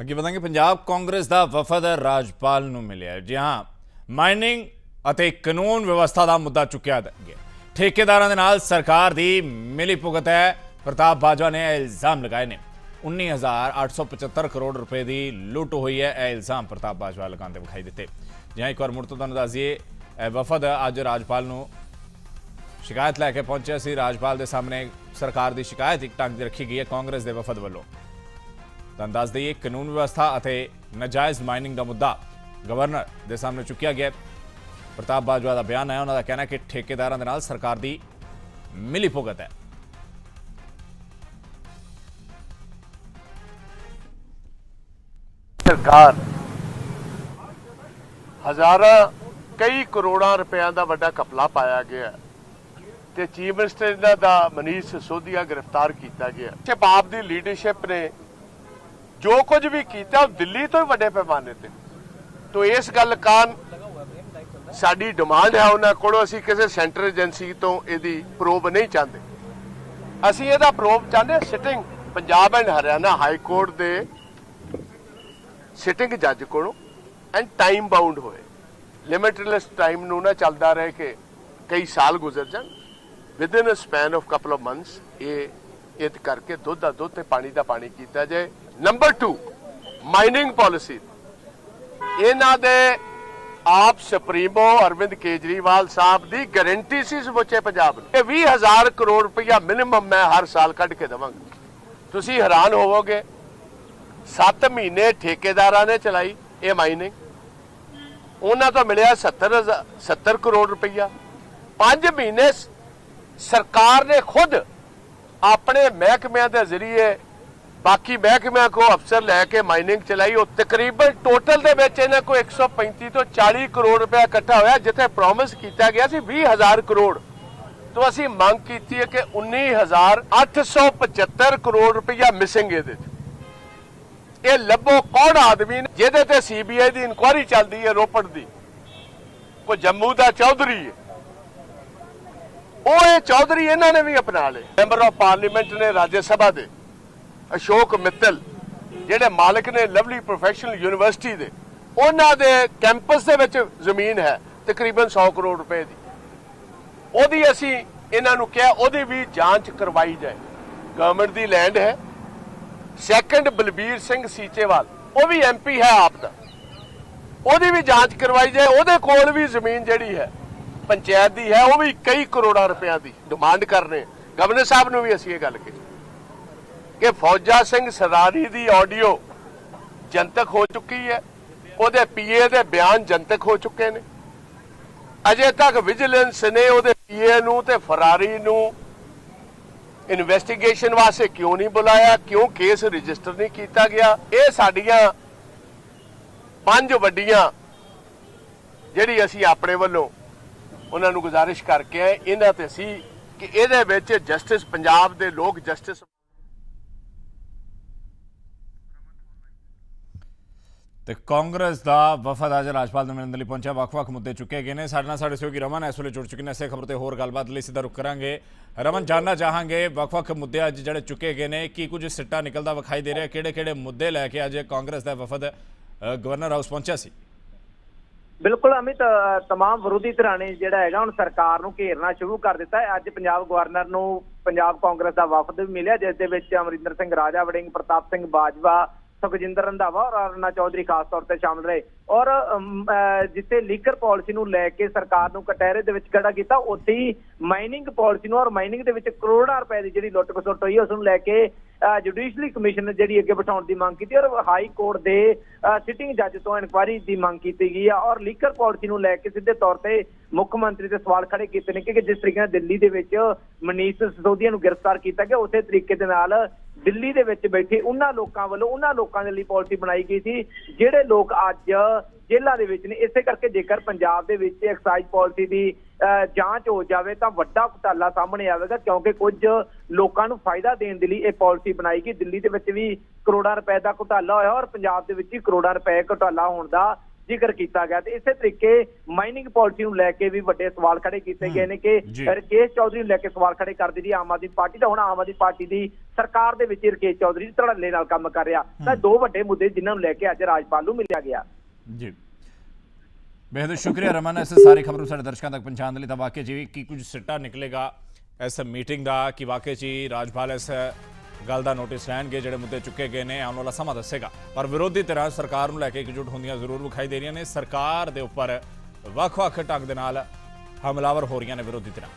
ਅੱਗੇ ਵਧਾਂਗੇ। ਪੰਜਾਬ ਕਾਂਗਰਸ ਦਾ ਵਫਦ ਰਾਜਪਾਲ ਨੂੰ ਮਿਲਿਆ ਜੀ ਹਾਂ, ਮਾਈਨਿੰਗ ਅਤੇ ਕਾਨੂੰਨ ਵਿਵਸਥਾ ਦਾ ਮੁੱਦਾ ਚੁੱਕਿਆ ਗਿਆ ਠੇਕੇਦਾਰਾਂ ਦੇ ਨਾਲ ਸਰਕਾਰ ਦੀ ਮਿਲੀ ਭੁਗਤ ਹੈ। ਪ੍ਰਤਾਪ ਬਾਜਵਾ ਨੇ ਇਹ ਇਲਜ਼ਾਮ ਲਗਾਏ ਨੇ। 19875 ਕਰੋੜ ਰੁਪਏ ਦੀ ਲੁੱਟ ਹੋਈ ਹੈ। ਇਹ ਇਲਜ਼ਾਮ ਪ੍ਰਤਾਪ ਬਾਜਵਾ ਲਗਾਉਂਦੇ ਵਿਖਾਈ ਦਿੱਤੇ। ਜੀ ਹਾਂ, ਇੱਕ ਵਾਰ ਮੁੜ ਤੋਂ ਤੁਹਾਨੂੰ ਦੱਸ ਦਈਏ, ਇਹ ਵਫਦ ਅੱਜ ਰਾਜਪਾਲ ਨੂੰ ਸ਼ਿਕਾਇਤ ਲੈ ਕੇ ਪਹੁੰਚਿਆ ਸੀ। ਰਾਜਪਾਲ ਦੇ ਸਾਹਮਣੇ ਸਰਕਾਰ ਦੀ ਸ਼ਿਕਾਇਤ ਇੱਕ ਟੰਗ ਤੇ ਰੱਖੀ ਗਈ ਹੈ ਕਾਂਗਰਸ ਦੇ ਵਫਦ ਵੱਲੋਂ। ਤੁਹਾਨੂੰ ਦੱਸ ਦਈਏ ਕਾਨੂੰਨ ਵਿਵਸਥਾ ਅਤੇ ਨਾਜਾਇਜ਼ ਮਾਈਨਿੰਗ ਦਾ ਮੁੱਦਾ ਗਵਰਨਰ ਦੇ ਸਾਹਮਣੇ ਚੁੱਕਿਆ ਗਿਆ ਪ੍ਰਤਾਪ ਬਾਜਵਾ ਦਾ ਬਿਆਨ ਆਇਆ ਉਹਨਾਂ ਦਾ ਕਹਿਣਾ ਕਿ ਠੇਕੇਦਾਰਾਂ ਦੇ ਨਾਲ ਸਰਕਾਰ ਦੀ ਮਿਲੀ ਭੁਗਤ ਹੈ। ਸਰਕਾਰ ਹਜ਼ਾਰਾਂ, ਕਈ ਕਰੋੜਾਂ ਰੁਪਇਆਂ ਦਾ ਵੱਡਾ ਕਪਲਾ ਪਾਇਆ ਗਿਆ ਤੇ ਚੀਫ ਮਿਨਿਸਟਰ ਦਾ ਮਨੀਸ਼ ਸਿਸੋਦੀਆ ਗ੍ਰਿਫਤਾਰ ਕੀਤਾ ਗਿਆ ਤੇ ਬਾਪ ਦੀ ਲੀਡਰਸ਼ਿਪ ਨੇ ਜੋ ਕੁਝ ਵੀ ਕੀਤਾ ਉਹ ਦਿੱਲੀ ਤੋਂ ਹੀ ਵੱਡੇ ਪੈਮਾਨੇ ਤੇ। ਤੋਂ ਇਸ ਗੱਲ ਕਾਰਨ ਸਾਡੀ ਡਿਮਾਂਡ ਹੈ ਉਹਨਾਂ ਕੋਲੋਂ, ਅਸੀਂ ਕਿਸੇ ਸੈਂਟਰ ਏਜੰਸੀ ਤੋਂ ਇਹਦੀ ਪ੍ਰੋਬ ਨਹੀਂ ਚਾਹੁੰਦੇ। ਅਸੀਂ ਇਹਦਾ ਪ੍ਰੋਬ ਚਾਹੁੰਦੇ sitting Punjab and Haryana high court ਦੇ ਸਿਟਿੰਗ ਜੱਜ ਕੋਲੋਂ ਐਂਡ ਟਾਈਮ ਬਾਉਂਡ ਹੋਏ। ਲਿਮਿਟਲੈਸ ਟਾਈਮ ਨੂੰ ਨਾ ਚੱਲਦਾ ਰਹੇ ਕਿ ਕਈ ਸਾਲ ਗੁਜ਼ਰ ਜਾਣ। Within a span of couple of months ਇਹ ਇਹ ਕਰਕੇ ਦੁੱਧ ਦਾ ਦੁੱਧ ਤੇ ਪਾਣੀ ਦਾ ਪਾਣੀ ਕੀਤਾ ਜਾਏ। ਨੰਬਰ 2 ਮਾਈਨਿੰਗ ਪਾਲਿਸੀ ਇਹਨਾਂ ਦੇ ਆਪ ਸੁਪਰੀਮੋ ਅਰਵਿੰਦ ਕੇਜਰੀਵਾਲ ਸਾਹਿਬ ਦੀ ਗਾਰੰਟੀ ਸੀ ਸਮੁੱਚੇ ਪੰਜਾਬ ਨੂੰ ਇਹ 20000 ਕਰੋੜ ਰੁਪਇਆ ਮਿਨੀਮਮ ਮੈਂ ਹਰ ਸਾਲ ਕੱਢ ਕੇ ਦੇਵਾਂਗਾ। ਤੁਸੀਂ ਹੈਰਾਨ ਹੋਵੋਗੇ 7 ਮਹੀਨੇ ਠੇਕੇਦਾਰਾਂ ਨੇ ਚਲਾਈ ਇਹ ਮਾਈਨਿੰਗ ਉਹਨਾਂ ਤੋਂ ਮਿਲਿਆ 70 ਹਜ਼ਾਰ- 70 ਕਰੋੜ ਰੁਪਈਆ 5 ਮਹੀਨੇ ਸਰਕਾਰ ਨੇ ਖੁਦ ਆਪਣੇ ਮਹਿਕਮਿਆਂ ਦੇ ਜ਼ਰੀਏ ਬਾਕੀ ਮਹਿਕਮਿਆਂ ਕੋ ਅਫਸਰ ਲੈ ਕੇ ਮਾਈਨਿੰਗ ਚਲਾਈ, ਉਹ ਤਕਰੀਬਨ ਟੋਟਲ ਦੇ ਵਿੱਚ ਇਹਨਾਂ ਕੋ 135 ਤੋਂ 40 ਕਰੋੜ ਰੁਪਏ ਇਕੱਠਾ ਹੋਇਆ, ਜਿੱਥੇ ਪ੍ਰੋਮਿਸ ਕੀਤਾ ਗਿਆ ਸੀ 20000 ਕਰੋੜ। ਤੋਂ ਅਸੀਂ ਮੰਗ ਕੀਤੀ ਹੈ ਕਿ 19875 ਕਰੋੜ ਰੁਪਇਆ ਮਿਸਿੰਗ ਇਹਦੇ 'ਚ। ਇਹ ਲੱਭੋ ਕੌਣ ਆਦਮੀ ਜਿਹਦੇ ਤੇ ਸੀਬੀਆਈ ਦੀ ਇਨਕੁਆਇਰੀ ਚੱਲਦੀ ਹੈ ਰੋਪੜ ਦੀ। ਉਹ ਜੰਮੂ ਦਾ ਚੌਧਰੀ ਹੈ। ਉਹ ਇਹ ਚੌਧਰੀ ਇਹਨਾਂ ਨੇ ਵੀ ਅਪਣਾ ਲਏ। ਮੈਂਬਰ ਆਫ ਪਾਰਲੀਮੈਂਟ ਨੇ ਰਾਜ ਸਭਾ ਦੇ। ਅਸ਼ੋਕ ਮਿੱਤਲ, ਜਿਹੜੇ ਮਾਲਕ ਨੇ ਲਵਲੀ ਪ੍ਰੋਫੈਸ਼ਨਲ ਯੂਨੀਵਰਸਿਟੀ ਦੇ, ਉਹਨਾਂ ਦੇ ਕੈਂਪਸ ਦੇ ਵਿੱਚ ਜ਼ਮੀਨ ਹੈ, ਤਕਰੀਬਨ 100 ਕਰੋੜ ਰੁਪਏ ਦੀ। ਉਹਦੀ ਅਸੀਂ ਇਹਨਾਂ ਨੂੰ ਕਿਹਾ, ਉਹਦੀ ਵੀ ਜਾਂਚ ਕਰਵਾਈ ਜਾਏ। ਗਵਰਨਮੈਂਟ ਦੀ ਲੈਂਡ ਹੈ। ਸੈਕੰਡ ਬਲਬੀਰ ਸਿੰਘ ਸੀਚੇਵਾਲ, ਉਹ ਵੀ ਐਮਪੀ ਹੈ ਆਪ ਦਾ। ਉਹਦੀ ਵੀ ਜਾਂਚ ਕਰਵਾਈ ਜਾਏ, ਉਹਦੇ ਕੋਲ ਵੀ ਜ਼ਮੀਨ ਜਿਹੜੀ ਹੈ, ਪੰਚਾਇਤ ਦੀ ਹੈ, ਉਹ ਵੀ ਕਈ ਕਰੋੜਾਂ ਰੁਪਇਆਂ ਦੀ ਡਿਮਾਂਡ ਕਰ ਰਹੇ ਗਵਰਨਰ ਸਾਹਿਬ ਨੂੰ ਵੀ ਅਸੀਂ ਇਹ ਗੱਲ ਕਹੀ। ਕਿ ਫੌਜਾ ਸਿੰਘ ਸਰਾਰੀ ਦੀ ਆਡੀਓ ਜਨਤਕ ਹੋ ਚੁੱਕੀ ਹੈ। ਉਹਦੇ ਪੀਏ ਦੇ ਬਿਆਨ ਜਨਤਕ ਹੋ ਚੁੱਕੇ ਨੇ। ਅਜੇ ਤੱਕ ਵਿਜੀਲੈਂਸ ਨੇ ਉਹਦੇ ਪੀਏ ਨੂੰ ਤੇ ਫਰਾਰੀ ਨੂੰ ਇਨਵੈਸਟੀਗੇਸ਼ਨ ਵਾਸਤੇ ਕਿਉਂ ਨਹੀਂ ਬੁਲਾਇਆ, ਕਿਉਂ ਕੇਸ ਰਜਿਸਟਰ ਨਹੀਂ ਕੀਤਾ ਗਿਆ? ਇਹ ਸਾਡੀਆਂ ਪੰਜ ਵੱਡੀਆਂ ਜਿਹੜੀ ਅਸੀਂ ਆਪਣੇ ਵੱਲੋਂ ਉਹਨਾਂ ਨੂੰ ਗੁਜ਼ਾਰਿਸ਼ ਕਰਕੇ ਆਏ। ਇਹਨਾਂ ਤੇ ਸੀ ਕਿ ਇਹਦੇ ਵਿੱਚ ਜਸਟਿਸ ਪੰਜਾਬ ਦੇ ਲੋਕ ਜਸਟਿਸ ਤੇ ਕਾਂਗਰਸ ਦਾ ਵਫਦ ਅੱਜ ਰਾਜਪਾਲ ਦੇ ਮਿਲਣ ਲਈ ਪਹੁੰਚਿਆ ਵੱਖ-ਵੱਖ ਮੁੱਦੇ ਚੁੱਕੇ ਗਏ ਨੇ। ਸਾਡੇ ਨਾਲ ਸਾਡੇ ਸਹਿਯੋਗੀ ਰਮਨ ਇਸ ਵੇਲੇ ਜੁੜ ਚੁੱਕੇ ਨੇ। ਇਸੇ ਖਬਰ ਤੇ ਹੋਰ ਗੱਲਬਾਤ ਲਈ ਸਿੱਧਾ ਰੁਕ ਕਰਾਂਗੇ। ਰਮਨ ਜਾਨਣਾ ਚਾਹਾਂਗੇ ਵੱਖ-ਵੱਖ ਮੁੱਦੇ ਅੱਜ ਜਿਹੜੇ ਚੁੱਕੇ ਗਏ ਨੇ ਕੀ ਕੁਝ ਸਿੱਟਾ ਨਿਕਲਦਾ ਵਿਖਾਈ ਦੇ ਰਿਹਾ ਕਿਹੜੇ-ਕਿਹੜੇ ਮੁੱਦੇ ਲੈ ਕੇ ਅੱਜ ਕਾਂਗਰਸ ਦਾ ਵਫਦ ਗਵਰਨਰ ਹਾਊਸ ਪਹੁੰਚਿਆ ਸੀ? ਬਿਲਕੁਲ ਅਮਿਤ ਅ, ਤਮਾਮ ਵਿਰੋਧੀ ਧਿਰਾਂ ਨੇ ਜਿਹੜਾ ਹੈਗਾ ਹੁਣ ਸਰਕਾਰ ਨੂੰ ਘੇਰਨਾ ਸ਼ੁਰੂ ਕਰ ਦਿੱਤਾ ਹੈ। ਅੱਜ ਪੰਜਾਬ ਗਵਰਨਰ ਨੂੰ ਪੰਜਾਬ ਕਾਂਗਰਸ ਦਾ ਵਫਦ ਵੀ ਮਿਲਿਆ ਜਿਸ ਦੇ ਵਿੱਚ ਅਮਰਿੰਦਰ ਸਿੰਘ ਰਾਜਾ ਵੜਿੰਗ ਪ੍ਰਤਾਪ ਸਿੰਘ ਬਾਜਵਾ ਸੁਖਜਿੰਦਰ ਰੰਧਾਵਾ ਔਰ ਅਰਨਾ ਚੌਧਰੀ ਖਾਸ ਤੌਰ ਤੇ ਸ਼ਾਮਲ ਰਹੇ। ਔਰ ਜਿੱਥੇ ਲੀਕਰ ਪਾਲਿਸੀ ਨੂੰ ਲੈ ਕੇ ਸਰਕਾਰ ਨੂੰ ਕਟਹਿਰੇ ਦੇ ਵਿੱਚ ਖੜਾ ਕੀਤਾ, ਉੱਥੇ ਹੀ ਮਾਈਨਿੰਗ ਪਾਲਿਸੀ ਨੂੰ ਔਰ ਮਾਈਨਿੰਗ ਦੇ ਵਿੱਚ ਕਰੋੜਾਂ ਰੁਪਏ ਦੀ ਜਿਹੜੀ ਲੁੱਟ ਖਸੁੱਟ ਹੋਈ ਹੈ ਉਸ ਨੂੰ ਲੈ ਕੇ ਜੁਡੀਸ਼ਰੀ ਕਮਿਸ਼ਨ ਜਿਹੜੀ ਅੱਗੇ ਬਿਠਾਉਣ ਦੀ ਮੰਗ ਕੀਤੀ ਔਰ ਹਾਈ ਕੋਰਟ ਦੇ ਸਿਟਿੰਗ ਜੱਜ ਤੋਂ ਇਨਕੁਆਇਰੀ ਦੀ ਮੰਗ ਕੀਤੀ ਗਈ ਆ। ਔਰ ਲੀਕਰ ਪਾਲਿਸੀ ਨੂੰ ਲੈ ਕੇ ਸਿੱਧੇ ਤੌਰ ਤੇ ਮੁੱਖ ਮੰਤਰੀ ਤੇ ਸਵਾਲ ਖੜੇ ਕੀਤੇ ਨੇ ਕਿ ਜਿਸ ਤਰੀਕੇ ਨਾਲ ਦਿੱਲੀ ਦੇ ਵਿੱਚ ਮਨੀਸ਼ ਸਿਸੋਦੀਆ ਨੂੰ ਗ੍ਰਿਫਤਾਰ ਕੀਤਾ ਗਿਆ, ਉਸੇ ਤਰੀਕੇ ਦੇ ਨਾਲ ਦਿੱਲੀ ਦੇ ਵਿੱਚ ਬੈਠੇ ਉਹਨਾਂ ਲੋਕਾਂ ਵੱਲੋਂ ਉਹਨਾਂ ਲੋਕਾਂ ਦੇ ਲਈ ਪਾਲਿਸੀ ਬਣਾਈ ਗਈ ਸੀ ਜਿਹੜੇ ਲੋਕ ਅੱਜ ਜੇਲ੍ਹਾਂ ਦੇ ਵਿੱਚ ਨੇ ਇਸੇ ਕਰਕੇ ਜੇਕਰ ਪੰਜਾਬ ਦੇ ਵਿੱਚ ਐਕਸਾਈਜ਼ ਪਾਲਿਸੀ ਦੀ ਅਹ, ਜਾਂਚ ਹੋ ਜਾਵੇ ਤਾਂ ਵੱਡਾ ਘੁਟਾਲਾ ਸਾਹਮਣੇ ਆਵੇਗਾ ਕਿਉਂਕਿ ਕੁਝ ਲੋਕਾਂ ਨੂੰ ਫਾਇਦਾ ਦੇਣ ਦੇ ਲਈ ਇਹ ਪਾਲਿਸੀ ਬਣਾਈ ਗਈ। ਦਿੱਲੀ ਦੇ ਵਿੱਚ ਵੀ ਕਰੋੜਾਂ ਰੁਪਏ ਦਾ ਘੁਟਾਲਾ ਹੋਇਆ ਔਰ ਪੰਜਾਬ ਦੇ ਵਿੱਚ ਵੀ ਕਰੋੜਾਂ ਰੁਪਏ ਘੁਟਾਲਾ ਹੋਣ ਦਾ ਜ਼ਿਕਰ ਕੀਤਾ ਗਿਆ ਤੇ ਇਸੇ ਤਰੀਕੇ ਮਾਈਨਿੰਗ ਪਾਲਿਸੀ ਨੂੰ ਲੈ ਕੇ ਵੀ ਵੱਡੇ ਸਵਾਲ ਖੜੇ ਕੀਤੇ ਗਏ ਨੇ ਕਿ। ਰਕੇਸ਼ ਚੌਧਰੀ ਨੂੰ ਲੈ ਕੇ ਸਵਾਲ ਖੜੇ ਕਰਦੀ ਰਹੀ ਆਮ ਆਦਮੀ ਪਾਰਟੀ ਤਾਂ ਹੁਣ ਆਮ ਆਦਮੀ ਪਾਰਟੀ ਦੀ ਸਰਕਾਰ ਦੇ ਵਿੱਚ ਰਕੇਸ਼ ਚੌਧਰੀ ਧੜੱਲੇ ਨਾਲ ਕੰਮ ਕਰ ਰਿਹਾ। ਤਾਂ ਦੋ ਵੱਡੇ ਮੁੱਦੇ ਜਿਨ੍ਹਾਂ ਨੂੰ ਲੈ ਕੇ ਅੱਜ ਰਾਜਪਾਲ ਨੂੰ ਮਿਲਿਆ ਗਿਆ। ਜੀ। ਬੇहद ਸ਼ੁਕਰੀਆ ਰਮਨ ਇਸ ਸਾਰੀ ਖਬਰ ਨੂੰ ਸਾਡੇ ਦਰਸ਼ਕਾਂ ਤੱਕ ਪਹੁੰਚਾਉਣ ਦੇ ਲਈ ਤਾਂ ਵਾਕਈ ਜੀ ਕੀ ਕੁਝ ਸਿੱਟਾ ਨਿਕਲੇਗਾ ਇਸ ਮੀਟਿੰਗ ਦਾ ਕਿ ਵਾਕਈ ਜੀ ਰਾਜਪਾਲ ਇਸ ਗੱਲ ਦਾ ਨੋਟਿਸ ਲੈਣਗੇ, ਜਿਹੜੇ ਮੁੱਦੇ ਚੁੱਕੇ ਗਏ ਨੇ, ਆਉਣ ਵਾਲਾ ਸਮਾਂ ਦੱਸੇਗਾ। ਪਰ ਵਿਰੋਧੀ ਧਿਰਾਂ ਸਰਕਾਰ ਨੂੰ ਲੈ ਕੇ ਇਕਜੁੱਟ ਹੁੰਦੀਆਂ ਜ਼ਰੂਰ ਵਿਖਾਈ ਦੇ ਰਹੀਆਂ ਨੇ। ਸਰਕਾਰ ਦੇ ਉੱਪਰ ਵੱਖ-ਵੱਖ ਢੰਗ ਦੇ ਨਾਲ ਹਮਲਾਵਰ ਹੋ ਰਹੀਆਂ ਨੇ ਵਿਰੋਧੀ ਧਿਰਾਂ।